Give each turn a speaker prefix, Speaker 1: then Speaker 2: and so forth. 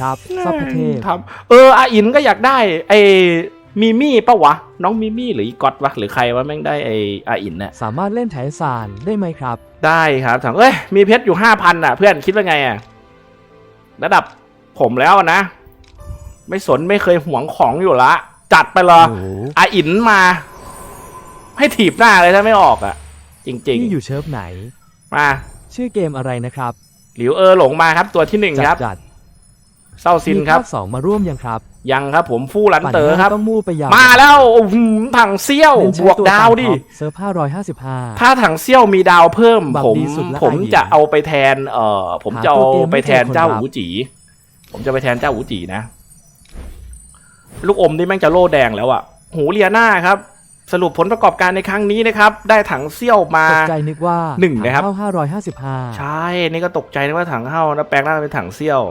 Speaker 1: ครับซับประเทศ
Speaker 2: ครับ เอออาอินก็อยากได้ไอ้มิมี่ปะวะ น้องมิมี่หรืออีก๊อตวะหรือใครวะแม่งได้ไอ้อาอินเนี่ย
Speaker 1: สามารถเล่นไถสารได้ไหมครับ
Speaker 2: ได้ครับถามเอ้ยมีเพชรอยู่ห้าพันอะ เพื่อนคิดว่าไงอะระดับผมแล้วนะ ไม่สนไม่เคยหวงของอยู่ละ จัดไปเลย
Speaker 1: โอ้โห
Speaker 2: อาอินมา ให้ถีบหน้าเลยถ้าไม่ออกอะ จริง
Speaker 1: ที่อยู่เชิร์ฟไหน
Speaker 2: ๆมา
Speaker 1: ชื่อเกมอะไรนะครับ
Speaker 2: หลิวเออหลงมาครับตัวที่หนึ่ง
Speaker 1: จั
Speaker 2: ครับ
Speaker 1: จัด
Speaker 2: เศร้าซิน
Speaker 1: มี
Speaker 2: ครับ
Speaker 1: ภาคสองมาร่วมยังครับ
Speaker 2: ยังครับผมฟู่ลัน
Speaker 1: ปั่น
Speaker 2: เตอร์
Speaker 1: หน้า
Speaker 2: ครับ
Speaker 1: ต้องมู่ไปยาว
Speaker 2: มาแล้วโอ้โหถังเซี่ยว
Speaker 1: เล่นใช้
Speaker 2: บวก
Speaker 1: ตั
Speaker 2: ดาวดิ
Speaker 1: ต่ำท็อปเซิร์ฟ555
Speaker 2: ถ้าถังเซี่ยวมีดาวเพิ่ม
Speaker 1: บัฟ
Speaker 2: ผม
Speaker 1: ดีสุดและ
Speaker 2: ผม
Speaker 1: อาหิน
Speaker 2: จะเอาไปแทน เอ่อ ผม
Speaker 1: หา
Speaker 2: จะเอา
Speaker 1: ตัวเกมไม่
Speaker 2: ไปแทน
Speaker 1: เจอคน
Speaker 2: เจ้า
Speaker 1: รับ
Speaker 2: หูจี ผมจะไปแทนเจ้าหูจีนะ ลูกอมนี่แม่งจะโล่แดงแล้วอะหูเลียนาครับสรุปผลประกอบการในครั้งนี้นะครับ ได้ถังเซี่ยวมา
Speaker 1: ตกใจนึกว่า
Speaker 2: หนึ่งนะครับ
Speaker 1: เข้า555
Speaker 2: ใช่ นี่ก็ตกใจนะว่าถังเข้านะแปลงร่างเป็นถังเซี่ยว